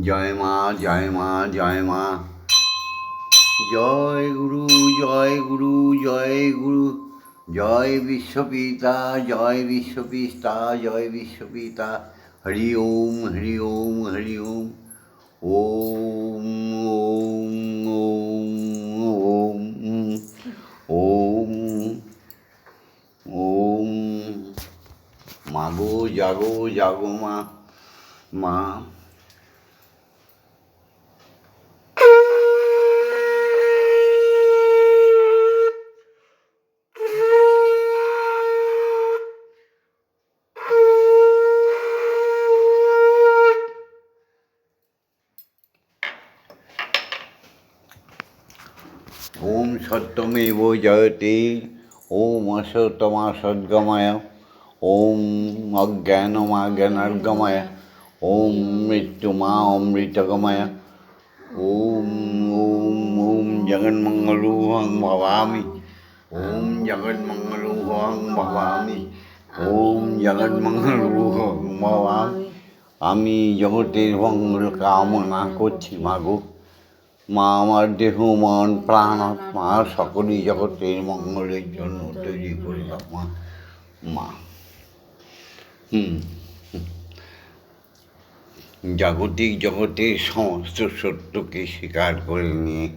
জয় মা জয় মা জয় মা। জয় গুরু জয় গুরু জয় গুরু। জয় বিশ্বপিতা জয় বিশ্বপিতা জয় বিশ্বপিতা। হরি ওম হরি ওম হরি ওম। ওম ওম ওম ওম। ওম। মাগো, জাগো জাগো মা। মা ওম সত্যমেব জয়তে ওম অসতমা সদ্গময় ওম অজ্ঞানমাজ্ঞানার্গময় ওম মৃত্যুমা অমৃতগময় ওম ওম ওম জগন্মঙ্গলুহং ভবামি ওম জগন্মঙ্গলুহং ভবামি ওম জগন্মঙ্গলুহং ভবামি আমি জগতের মঙ্গল কামনা করছি মাগো মা আমার দেহ, মন, প্রাণ, আত্মা সকলেই জগতের মঙ্গলের জন্য তৈরি করে দাও মা। মা। হুম। জাগতিক জগতের সমস্ত সত্যকে স্বীকার করে নিয়ে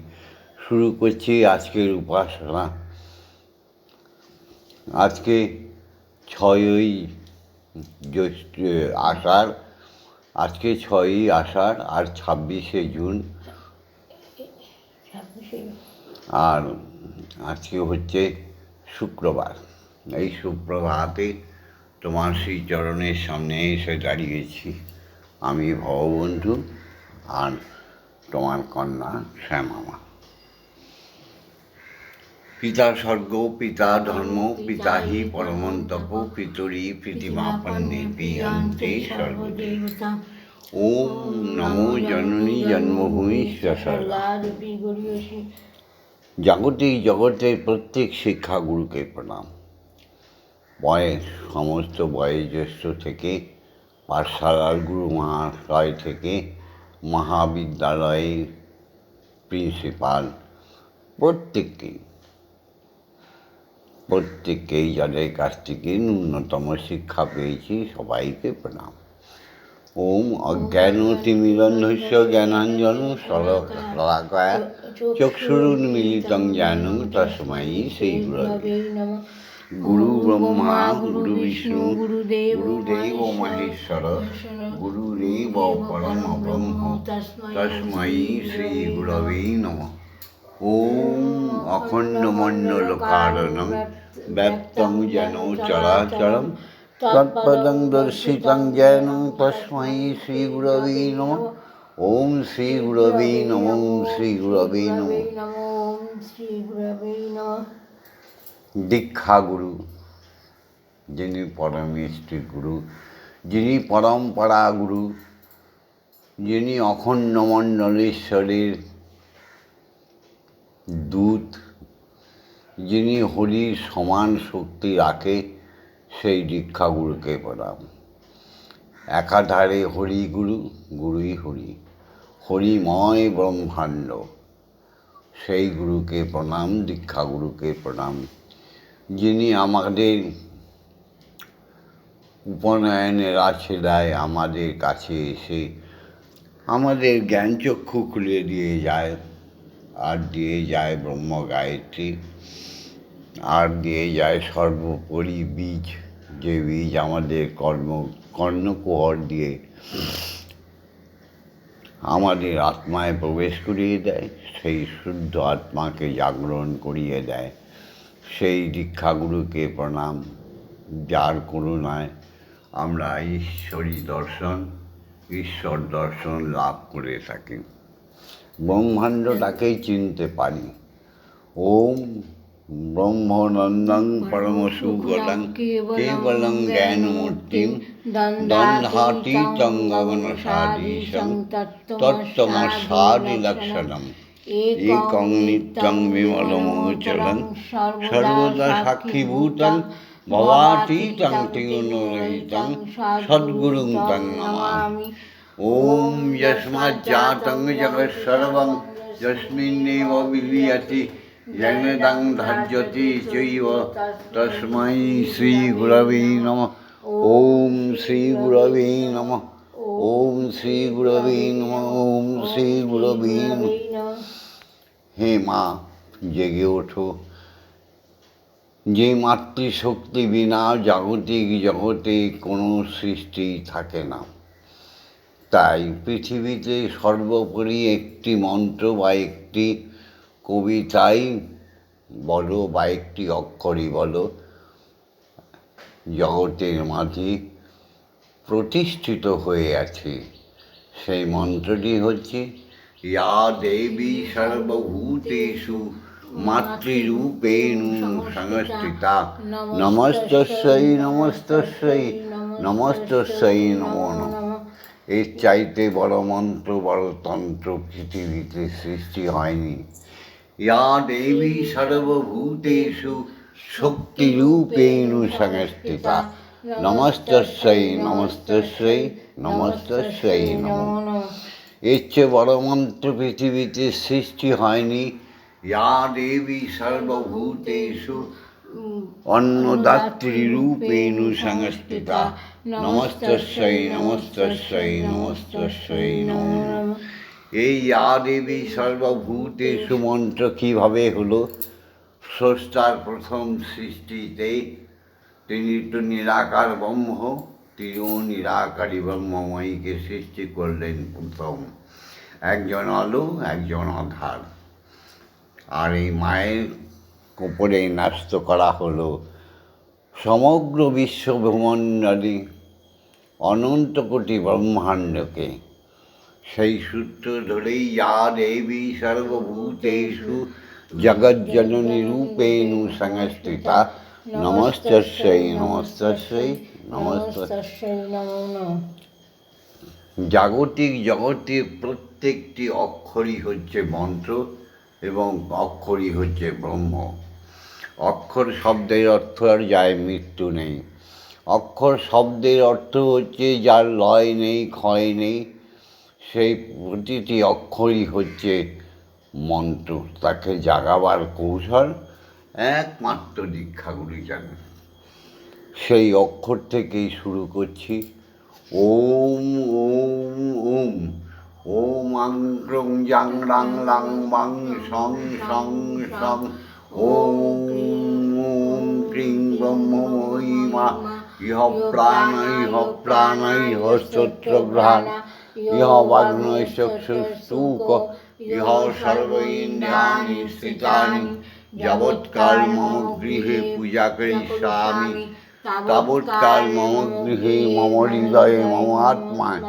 শুরু করছি আজকের উপাসনা। আজকে ছয়ই জ্যৈষ্ঠ আষাঢ়, আজকে ছয়ই আষাঢ় আর ছাব্বিশে জুন। আর আজকে হচ্ছে শুক্রবার। এই সুপ্রভাতে তোমার সেই চরণের সামনে এসে দাঁড়িয়েছি আমি ভববন্ধু আর তোমার কন্যা শ্যামামা। পিতা স্বর্গ, পিতা ধর্ম, পিতা হি পরমন্তপ পিতরি প্রীতিমাপন্নে পিয়ন্তে সর্বদে দেবতা ওম নমো জননী জন্মভূমি গড়িয়েছি জাগতিক জগতের প্রত্যেক শিক্ষাগুরুকে প্রণাম। বয়স সমস্ত বয়োজ্যেষ্ঠ থেকে পাঠশালার গুরু মহাশয় থেকে মহাবিদ্যালয়ের প্রিন্সিপাল প্রত্যেককেই প্রত্যেককেই যাদের কাছ থেকে ন্যূনতম শিক্ষা পেয়েছি সবাইকে প্রণাম। ওম অজ্ঞান তিমিরন্ধস্য জ্ঞানাঞ্জন শলাকায় চক্ষুরুন্মিলিতং জ্ঞানং তস্মৈ সেই গুরু ব্রহ্মা গুরু বিষ্ণু গুরুদেব গুরুদেব মহেশ্বর গুরুরেব পরম ব্রহ্ম তস্মৈ শ্রী গুরবে নম ওম অখণ্ডমণ্ডল কারণম ব্যপ্তং যেন চলাচলম তৎপদং দর্শিতং যেন তস্মৈ শ্রী গুরবে নম ওম শ্রী গুরবে নমঃ শ্রী গুরবে নমঃ। দীক্ষা গুরু যিনি পরমেষ্টি গুরু, যিনি পরম্পরা গুরু, যিনি অখণ্ড মণ্ডলেশ্বরের দূত, যিনি হরির সমান শক্তি রাখে, সেই দীক্ষা গুরুকে প্রণাম। একাধারে হরি গুরু, গুরুই হরি। হরিময় ব্রহ্মাণ্ড। সেই গুরুকে প্রণাম, দীক্ষা গুরুকে প্রণাম। যিনি আমাদের উপনয়নের আছেদায় আমাদের কাছে এসে আমাদের জ্ঞানচক্ষু খুলে দিয়ে যায়, আর দিয়ে যায় ব্রহ্ম গায়ত্রী, আর দিয়ে যায় সর্বোপরি বীজ। যে বীজ আমাদের কর্ম, কর্ণকুহর দিয়ে আমাদের আত্মায় প্রবেশ করিয়ে দেয়, সেই শুদ্ধ আত্মাকে জাগরণ করিয়ে দেয়। সেই দীক্ষাগুরুকে প্রণাম, যার করুণায় আমরা ঈশ্বরী দর্শন, ঈশ্বর দর্শন লাভ করে থাকি। ব্রহ্মাণ্ডটাকেই চিনতে পারি। ওম ব্রহ্মনন্দং পরমসুগলং কেবলং জ্ঞানমূর্তিম দন্ধাতীতং গগনসাদীশং তত্ত্বমসাদিলক্ষণম একং নিত্যং বিমলমোচলং সর্বদা সাক্ষীভূতং ভবাতীতং তিগুণরহিতং সদ্গুরুং তং নমামি ॐ यस्माज्जातं जगत् सर्वं यस्मिन्नेव विलीयते জগন্নাং ধার্যতি চৈব তস্মাই শ্রী গুরবে নম ওম শ্রী গুরবে নম ওম শ্রী গুরবে নম ওম শ্রী গুরবে হে মা জেগে ওঠো। যে মাতৃশক্তি বিনা জাগতিক জগতে কোনো সৃষ্টি থাকে না। তাই পৃথিবীতে সর্বোপরি একটি মন্ত্র বা একটি কবিতাই বলো বা একটি অক্ষরই বলো। জগতের মাঝে প্রতিষ্ঠিত হয়ে আছে, সেই মন্ত্রটি হচ্ছে, ইয়া দেবী সর্বভূতেষু মাতৃরূপেণ সংস্থিতা। নমস্তস্যৈ নমস্তস্যৈ নমস্তস্যৈ নমো নমঃ। এর চাইতে বড় মন্ত্র, বড় তন্ত্র পৃথিবীতে সৃষ্টি হয়নি। ইয়া দেবী সর্বভূতেষু শক্তিরূপেণ সংস্থিতা নমস্তস্যৈ নমস্তস্যৈ নমস্তস্যৈ নমঃ এর চেয়ে বড় মন্ত্র পৃথিবীতে সৃষ্টি হয়নি ইয়া দেবী সর্বভূতেষু অন্নদাত্রী রূপেণ সংস্থিতা নমস্তস্যৈ নমস্তস্যৈ নমস্তস্যৈ নমঃ এই ইয়া সর্বভূতে সুমন্ত্র কীভাবে হলো? স্রষ্টার প্রথম সৃষ্টিতে তিনি তো নিরাকার ব্রহ্ম, তিনিও নিরাকারী ব্রহ্মময়ীকে সৃষ্টি করলেন প্রথম। একজন আলো, একজন আধার। আর এই মায়ের কোপরে ন্যস্ত করা হলো সমগ্র বিশ্ব ভ্রমণ্ডলী অনন্ত কোটি ব্রহ্মাণ্ডকে। সেই সূত্র ধরেই ইয়া দেবী সর্বভূতেষু জগজ্জননী রূপেণ সংস্থিতা। নমস্তস্যৈ নমস্তস্যৈ নমস্তস্যৈ তস্যৈ নমো নমঃ। জাগতিক জগতে প্রত্যেকটি অক্ষরই হচ্ছে মন্ত্র এবং অক্ষরই হচ্ছে ব্রহ্ম। অক্ষর শব্দের অর্থ আর যায় মৃত্যু নেই। অক্ষর শব্দের অর্থ হচ্ছে যার লয় নেই, ক্ষয় নেই সেই প্রতিটি অক্ষরই হচ্ছে মন্ত্র, তাকে জাগাবার কৌশল একমাত্র দীক্ষাগুলি জানে সেই অক্ষর থেকেই শুরু করছি, ওম ওম ওম ওম আং ক্রং জাং রাং লাং বাং সং সং সং, ওম ওম ক্রিং ব্রহ্মময়ী মা ইহ প্রাণ ইহ প্রাণ ইহ স্তোত্রঘ্রাণ ইহ বাগ্নয় চক্ষুস্তূক ইহ সর্ব ইন্দ্রিয়াণি স্থিতানি যাবৎকাল মম গৃহে পূজা করিষ্যামি তাবৎকাল মম গৃহে মম হৃদয়ে মম আত্মায়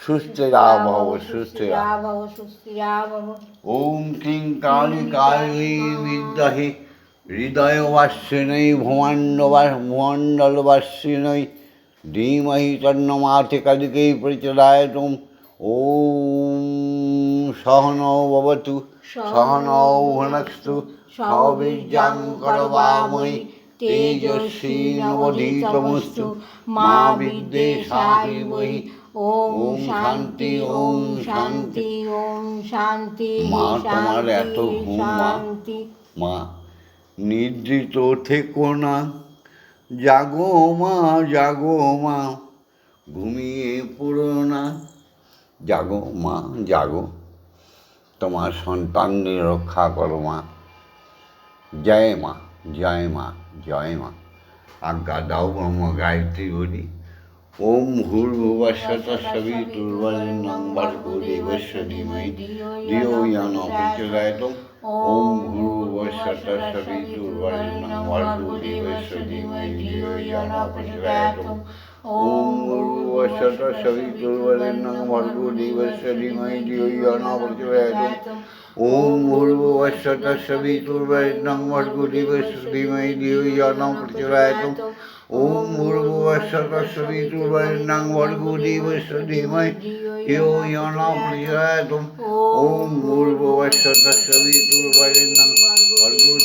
সুস্থিরা ভব সুস্থিরা ওম ক্লিং কালী কালী বিদ্মহে হৃদয়বাসিনী ভূমণ্ড ভূমণ্ডলবাসিনী ধীমহি তন্নমাথে কালিকে প্রচলায়তম ওম সহনৌ ভবতু সহনৌ ভুনস্তু সবির্যাং করবাময়ি তেজস্বী নবধীতমস্তু মা বিদ্বেষাহি বহি। ওম শান্তি ওম শান্তি ওম শান্তি মা, তোমার এত ঘুম, মা নিদ্রিত থেকো না। জাগো মা জাগো মা। ঘুমিয়ে পড়ো না। জাগো মা, জাগো। তোমার সন্তানদের রক্ষা করো মা। জয় মা জয় মা জয় মা। আজ্ঞা দাও ব্রহ্ম গায়ত্রী বলি। ওম ভূর্ভুবস্বত সবিতুর্বরেণ্যং ভর্গো দেবস্য ধীমহি। ধিয়ো ইয়ান প্রচোদয়াৎ ওম ओम गुरु वशत सवि गुरुवरेण्यं भर्गो देवस्य धीमहि धियो यो प्रचोदयात् ओम गुरु वशत सवि गुरुवरेण्यं भर्गो देवस्य धीमहि धियो यो प्रचोदयात् ओम गुरु वशत सवि गुरुवरेण्यं भर्गो देवस्य धीमहि धियो यो न प्रचोदयात्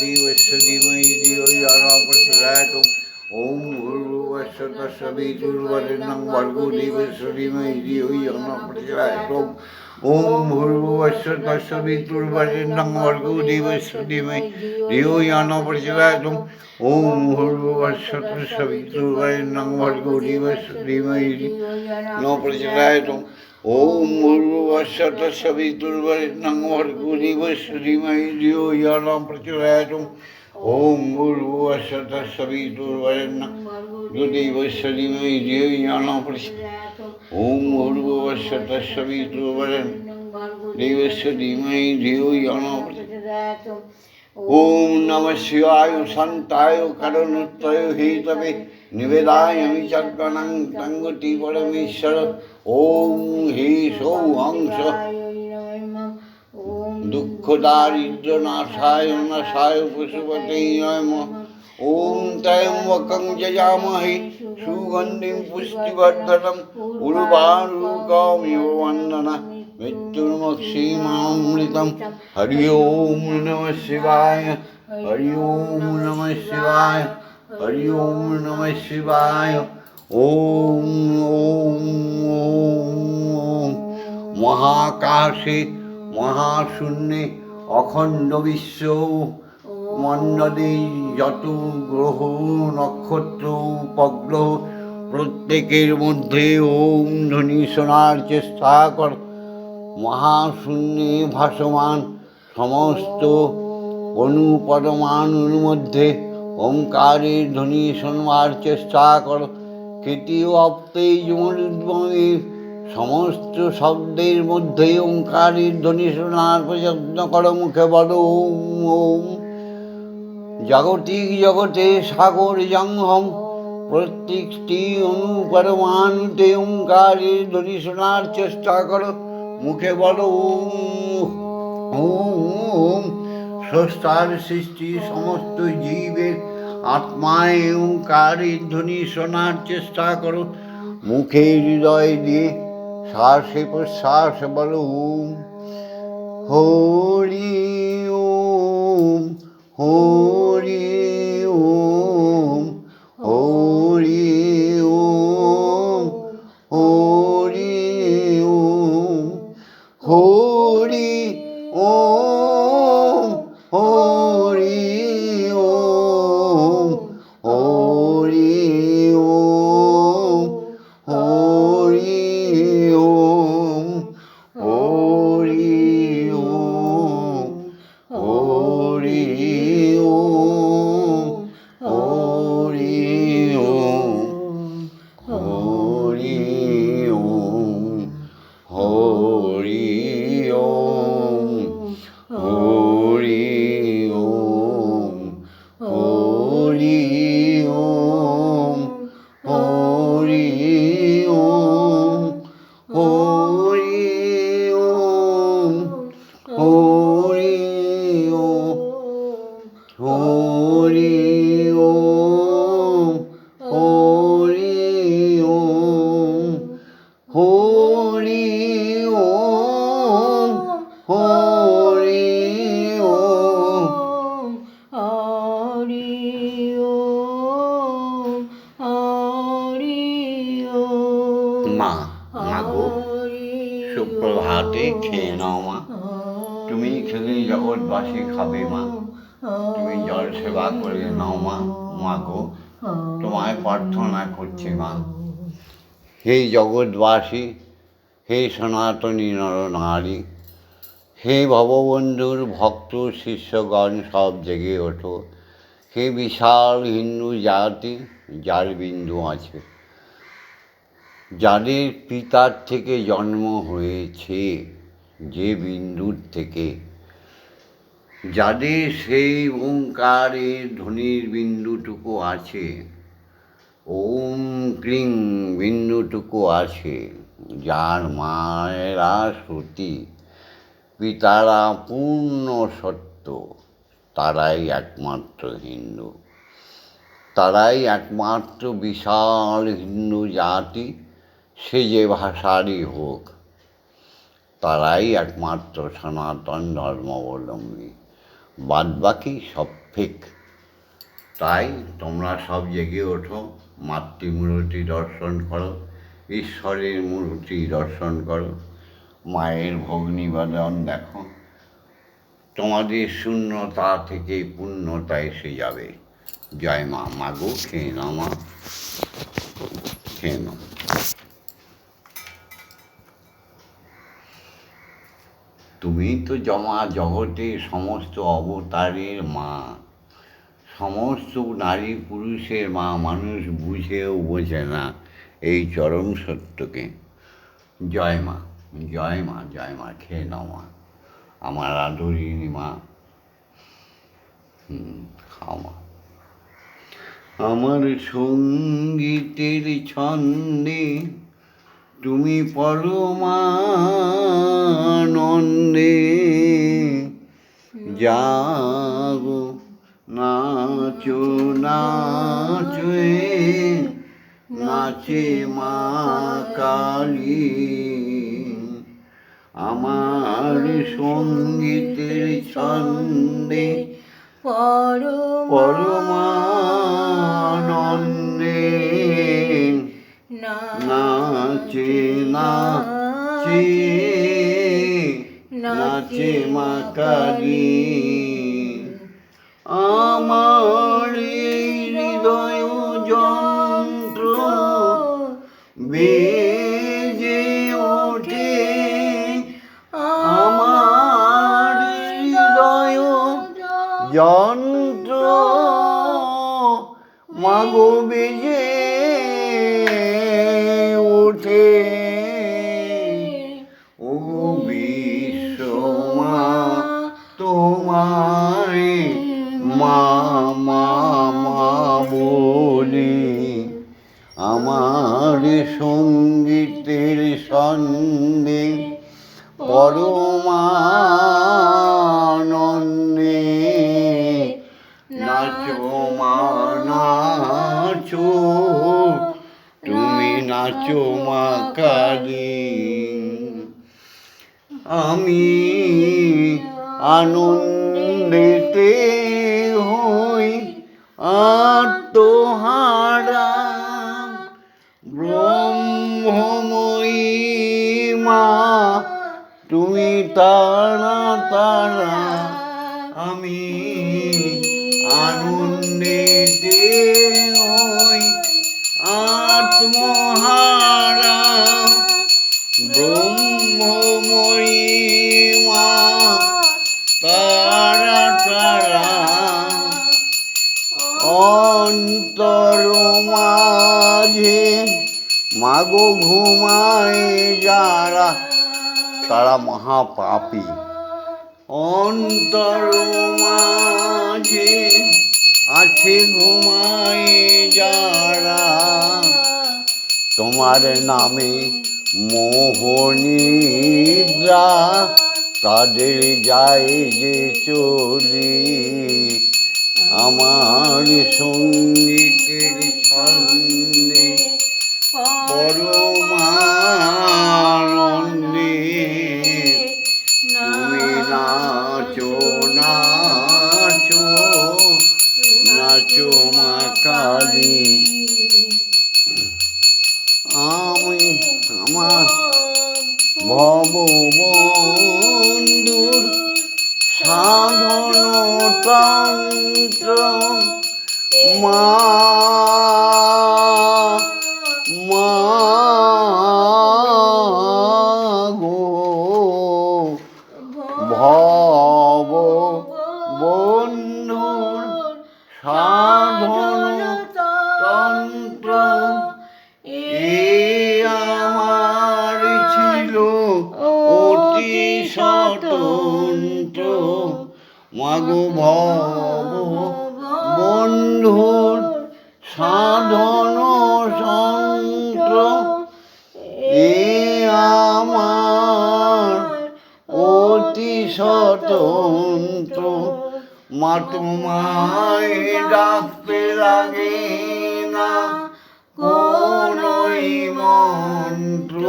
देवस्य धीमहि धियो यो प्रचोदयात् ओम भूर्भुवस्वतस्वीतुर्वरेण्यं भर्गो देवस्वधीमहि धियो यो नः प्रचोदयात् ओम भूर्भुवस्वतस्वीतुर्वरेण्यं भर्गो देवस्वधीमहि धियो यो नः प्रचोदयात् ओम भूर्भुवस्वतस्वीतुर्वरेण्यं भर्गो देवस्वधीमहि धियो यो नः प्रचोदयात् ओम भूर्भुवस्वतस्वीतुर्वरेण्यं भर्गो देवस्वधीमहि दियो यो नः प्रचोदयात् ओम भूर्भुवस्वतः सवितुर्वरेण्य देवैश्वरीमयि देवी ज्ञानोपरि ॐ भूर्भुवस्वतः सवितुर्वरेण्य देवैश्वरीमयि देवो ज्ञानोपरि ॐ नमः शिवाय सन्ताय करुणुत्तय हेतवे निवेदायामि चक्रणं तङ्गुटिपरमेश्वर ॐ हि सौहंस দুঃখ দারিদ্র নাশায় নাশায় পশুপতে ওম ত্রয়ম্বকং যজামহে সুগন্ধিম পুষ্টিবর্ধনম উর্বারুকমিব বন্দনা মৃত্যুর্মক্ষীমামৃতম। হরি ওম নম শিবায়, হরি ওম নম শিবায়, হরি ওম নম শিবায়। ওম ওম ওম। মহাকাশে মহাশূন্যে অখণ্ড বিশ্ব মণ্ডলে যত গ্রহ, নক্ষত্র, উপগ্রহ, প্রত্যেকের মধ্যে ওম ধ্বনি শোনার চেষ্টা কর। মহাশূন্যে ভাসমান সমস্ত অনুপরমাণুর মধ্যে ওঙ্কারের ধ্বনি শোনবার চেষ্টা কর। কেটিও অপ্তেই জমরুদ্বমে সমস্ত শব্দের মধ্যে ওঙ্কারের ধ্বনি শোনার প্রযত্ন করো মুখে বলো, ওম ওম। জাগতিক জগতে সাগর জঙ্গম প্রত্যেকটি অনুপরমাণুতে ওঙ্কারের ধ্বনি শোনার চেষ্টা করো, মুখে বলো, ওম স্রষ্টার সৃষ্টি সমস্ত জীবের আত্মায় ওঙ্কারের ধ্বনি শোনার চেষ্টা করো, মুখে হৃদয় দিয়ে শ্বাসে প্রশ্বাস বলো ওম হরি ওম হরি ওম হরি হে জগৎবাসী হে সনাতনী নরনারী, হে ভববন্ধুর ভক্ত শিষ্যগণ সব জেগে ওঠো। হে বিশাল হিন্দু জাতি, যার বিন্দু আছে, যাদের পিতার থেকে জন্ম হয়েছে, যে বিন্দুর থেকে, যাদের সেই ওঙ্কারের ধ্বনির বিন্দুটুকু আছে ওম ক্লিং বিন্দুটুকু আছে, যার মায়েরা শ্রুতি, পিতারা পূর্ণ সত্য, তারাই একমাত্র হিন্দু। তারাই একমাত্র বিশাল হিন্দু জাতি, সে যে ভাষারই হোক, তারাই একমাত্র সনাতন ধর্মাবলম্বী। বাদবাকি সব ফেক তাই তোমরা সব জেগে ওঠো। মাতৃমূর্তি দর্শন করো, ঈশ্বরের মূর্তি দর্শন করো, মায়ের ভোগ নিবেদন দেখো। তোমাদের শূন্যতা থেকে পূর্ণতা এসে যাবে। জয় মা, মাগো, খেয়ে নাও মা, খেয়ে নাও। তুমি তো জমা জগতের সমস্ত অবতারের মা। সমস্ত নারী পুরুষের মা মানুষ বুঝেও বোঝে না এই চরম সত্যকে। জয় মা জয় মা জয় মা খেয়ে নাও মা আমার আদরিনী মা। হুম, খাও মা। আমার সঙ্গীতের ছন্দে তুমি পরমানন্দে জাগো নাচো নাচে নাচে মা কালী। আমার সঙ্গীতের ছন্দে পরমা পরমানন্দে নাচে নাচে নাচে বলি, আমার সঙ্গীতের সন্দেহ পরমানন্দে নাচো, মা, নাচো। তুমি নাচো, মা, কালী। আমি আনন্দেতে হই আত্মহারা তারা তারা, আমি আনন্দেতে হই। আত্মহারা, ব্রহ্মময়ী মা, তারা তারা অন্তর মাঝে মাগো ঘুমায় যারা তারা মহাপাপী। অন্তর মাঝে আছে ঘুমায় যারা। তোমার নামে মোহনিদ্রা তাদের যায় যে চলি। আমার সঙ্গীতের ছন্দে ভববন্ধুর সাধন তন্ত্র মা মাগো ভব বন্ধুর সাধন যন্ত্র এ আমার অতি স্বতন্ত্র। মা তোমায় ডাকতে লাগে না, কোনই মন্ত্র।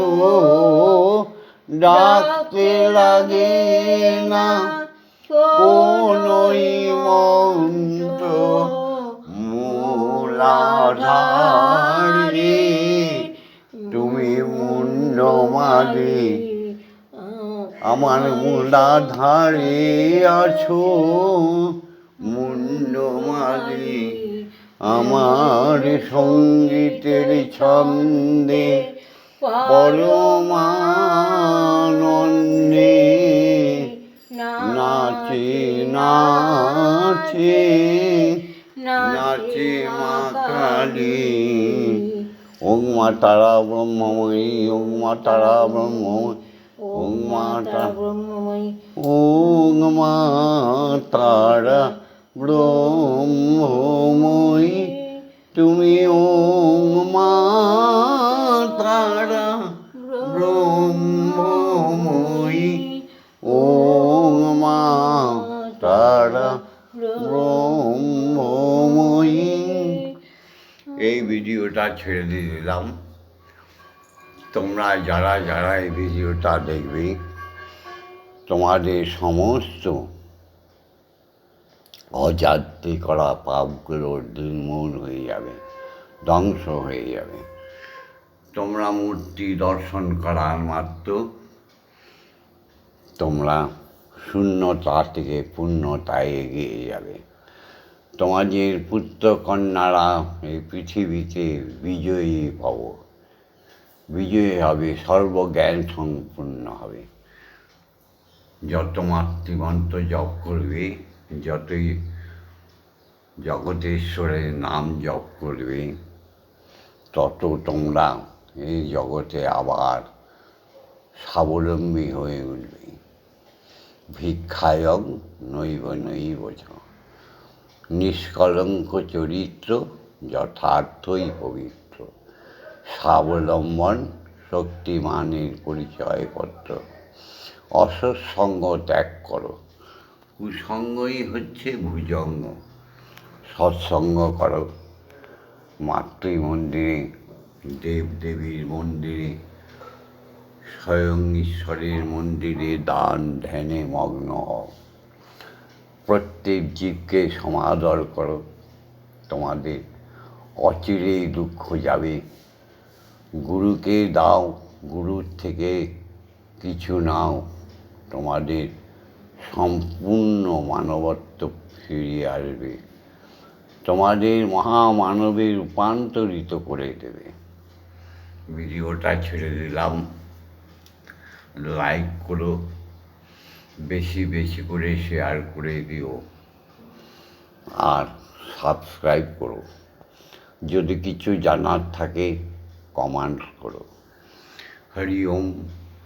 ডাকতে লাগে না মালি আমার মূলাধারে আছো মুন্ড মালি আমার সঙ্গীতের ছন্দে পরমানন্দে নাচে নাচে নাচে মা কালী। ওং মা তারা ব্রহ্মময়ী ওং মা তারা ব্রহ্মময়ী ওং মা তারা ব্রহ্মময়ী। ওং মা তারা ব্রহ্মময়ী। তুমি ওং মা তারা ব্রহ্মময়ী ওং ভিডিওটা ছেড়ে দিয়ে দিলাম। তোমরা যারা যারা এই ভিডিওটা দেখবে, তোমাদের সমস্ত অজান্তে করা পাপগুলো নির্মূল হয়ে যাবে, ধ্বংস হয়ে যাবে। তোমরা মূর্তি দর্শন করার মাত্র তোমরা শূন্যতা থেকে পূর্ণতায় এগিয়ে যাবে। তোমাদের পুত্র কন্যারা এই পৃথিবীতে বিজয়ী পাব বিজয়ী হবে সর্বজ্ঞান সম্পূর্ণ হবে। যত মাতৃমন্ত্র জপ করবে, যতই জগতেশ্বরের নাম জপ করবে, তত তোমরা এই জগতে আবার স্বাবলম্বী হয়ে উঠবে। ভিক্ষায়ক নৈব নৈব নিষ্কলঙ্ক চরিত্র যথার্থই পবিত্র। স্বাবলম্বন শক্তিমানের পরিচয়পত্র। অসৎসঙ্গ ত্যাগ করো। কুসঙ্গই হচ্ছে ভুজঙ্গ। সৎসঙ্গ করো। মাতৃমন্দিরে দেব দেবীর মন্দিরে, স্বয়ং ঈশ্বরের মন্দিরে দান, ধ্যানে মগ্ন হও। প্রত্যেক জীবকে সমাদর করো। তোমাদের অচিরেই দুঃখ যাবে। গুরুকে দাও, গুরুর থেকে কিছু নাও। তোমাদের সম্পূর্ণ মানবত্ব ফিরিয়ে আসবে। তোমাদের মহামানবে রূপান্তরিত করে দেবে। ভিডিওটা ছেড়ে দিলাম। লাইক করো। বেশি বেশি করে শেয়ার করে দিও। আর সাবস্ক্রাইব করো। যদি কিছু জানার থাকে কমেন্ট করো। হরি ওম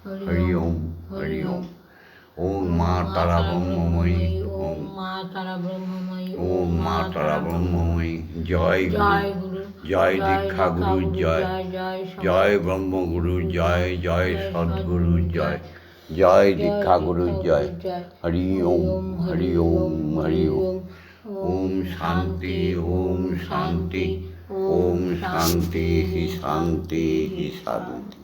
হরি ওম হরি ওম। ওম। মা তারা ব্রহ্মময়ী। ওম মা তারা ব্রহ্মময়ী। ওম মা তারা ব্রহ্মময়ী। জয় জয় গুরু। জয় দীক্ষা গুরু। জয় জয় জয় ব্রহ্মগুরু। জয় জয় সদ্গুরু। জয় জয় দীক্ষা গুরু জয়। হরি ওম হরি ওম হরি ওম। ওম শান্তি ওম শান্তি। ওম শান্তি হি শান্তি হি শান্তি।